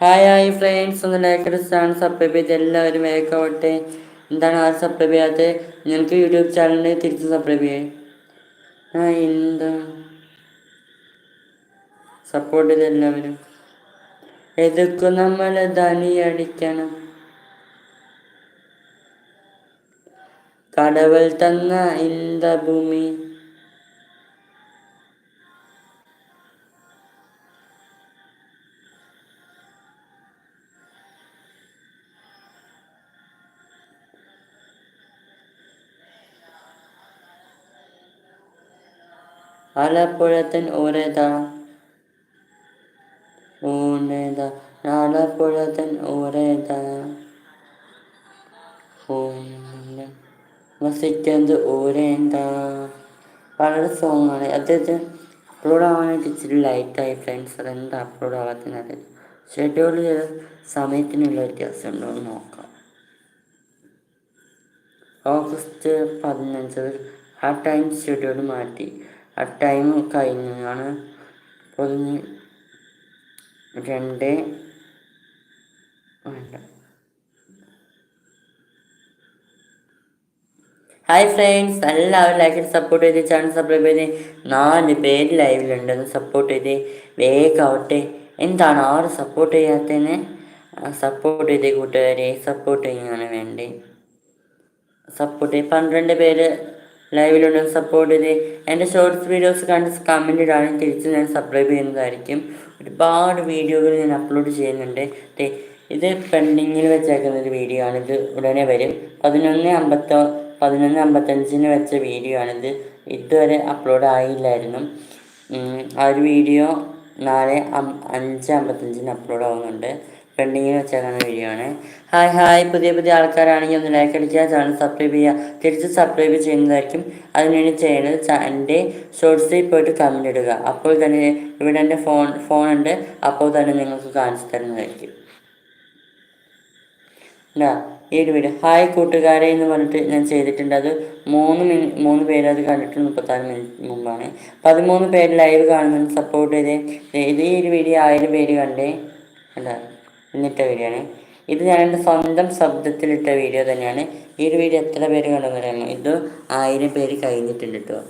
Hi hi friends ഒന്ന് like അടിച്ചാണ് subscribe ചെയ്ത് എല്ലാവരും വേഗമാവട്ടെ എന്താണ് ആ സബ്സ്ക്രൈബ് ചെയ്യാത്തത് നിങ്ങൾക്ക് യൂട്യൂബ് ചാനലിന് തിരിച്ച് സബ്സ്ക്രൈബ് ചെയ്യേ. ആ എന്താ? സപ്പോർട്ട് ചെയ്ത് എല്ലാവരും. എതിർക്കും നമ്മൾ ധനി അടിക്കണം. കടവൽ തന്ന ഇന്ത ഭൂമി ആലപ്പുഴത്തൻ ഊരേതാ ഊനേതാ ആലപ്പുഴത്തൻ ഊരേതാ വസിക്കുന്നത് ഓരേന്താ വളരെ സോങ്ങാണ് അദ്ദേഹത്തെ അപ്ലോഡ് ആവാനായിട്ട് ഇച്ചിരി ലൈറ്റായി ഫ്രണ്ട്സ് അതെന്താ അപ്ലോഡ് ആവാത്തതിനറിയില്ല ഷെഡ്യൂൾ ചെയ്ത സമയത്തിനുള്ള വ്യത്യാസം ഉണ്ടോ എന്ന് നോക്കാം. ഓഗസ്റ്റ് പതിനഞ്ച്. ആ ടൈം ഷെഡ്യൂൾ മാറ്റി. ആ ടൈം കഴിഞ്ഞാണ് ഒന്ന് രണ്ട് വേണ്ട. ഹായ് ഫ്രണ്ട്സ് എല്ലാവരും ലൈക്ക് സപ്പോർട്ട് ചെയ്ത് ചാനൽ സബ്സ്ക്രൈബ് ചെയ്ത് നാല് പേര് ലൈവിലുണ്ട് ഒന്ന് സപ്പോർട്ട് ചെയ്ത് വേഗമാവട്ടെ എന്താണ് ആറ് സപ്പോർട്ട് ചെയ്യാത്തതിന്? സപ്പോർട്ട് ചെയ്ത് കൂട്ടുകാരെ സപ്പോർട്ട് ചെയ്യാണ് വേണ്ടി സപ്പോർട്ട് പന്ത്രണ്ട് പേര് ലൈവിലുണ്ട് സപ്പോർട്ട് ചെയ്ത് എന്റെ ഷോർട്സ് വീഡിയോസ് കണ്ട് കമന്റ് ഇടാനും തിരിച്ച് ഞാൻ സബ്സ്ക്രൈബ് ചെയ്യുന്നതായിരിക്കും. ഒരുപാട് വീഡിയോകൾ ഞാൻ അപ്ലോഡ് ചെയ്യുന്നുണ്ട്. ഇത് പെൻഡിങ്ങിൽ വെച്ചേക്കുന്ന ഒരു വീഡിയോ ആണിത്. ഉടനെ വരും. പതിനൊന്ന് അമ്പത്തോ പതിനൊന്ന് അമ്പത്തഞ്ചിന് വെച്ച വീഡിയോ ആണിത്. ഇതുവരെ അപ്ലോഡ് ആയില്ലായിരുന്നു. ആ ഒരു വീഡിയോ നാളെ അഞ്ച് അമ്പത്തഞ്ചിന് അപ്ലോഡ് ആവുന്നുണ്ട്. പെൻഡിങ്ങിൽ വെച്ചേക്കുന്ന വീഡിയോ ആണ് ഹായ് ഹായ്. പുതിയ പുതിയ ആൾക്കാരാണെങ്കിൽ ഒന്ന് ലൈക്ക് അടിക്കുക ചാനൽ സബ്സ്ക്രൈബ് ചെയ്യുക. തിരിച്ച് സബ്സ്ക്രൈബ് ചെയ്യുന്നതായിരിക്കും. അതിനുവേണ്ടി ചെയ്യേണ്ടത് എന്റെ ഷോർട്സിൽ പോയിട്ട് കമന്റ് ഇടുക. അപ്പോൾ തന്നെ ഇവിടെ എന്റെ ഫോൺ ഉണ്ട്. അപ്പോൾ തന്നെ നിങ്ങൾക്ക് കാണിച്ചു തരുന്നതായിരിക്കും. എന്താ ഈ ഒരു വീഡിയോ ഹായ് കൂട്ടുകാരെ എന്ന് പറഞ്ഞിട്ട് ഞാൻ ചെയ്തിട്ടുണ്ട്. അത് മൂന്ന് മിനി മൂന്ന് പേര് അത് കണ്ടിട്ട് മുപ്പത്താറ് മിനിറ്റ് മുമ്പാണ്. പതിമൂന്ന് പേര് ലൈവ് കാണുന്നതിന് സപ്പോർട്ട് ചെയ്തേ. ഇത് ഈ ഒരു വീഡിയോ ആയിരം പേര് കണ്ടേ. അല്ല എന്നിട്ട വീഡിയോ ആണ്. ഇത് ഞാൻ എന്റെ സ്വന്തം ശബ്ദത്തിലിട്ട വീഡിയോ തന്നെയാണ്. ഈ ഒരു വീഡിയോ എത്ര പേര് കണ്ടെന്ന് അറിയാമോ? ഇത് ആയിരം പേര് കഴിഞ്ഞിട്ടുണ്ട് കേട്ടോ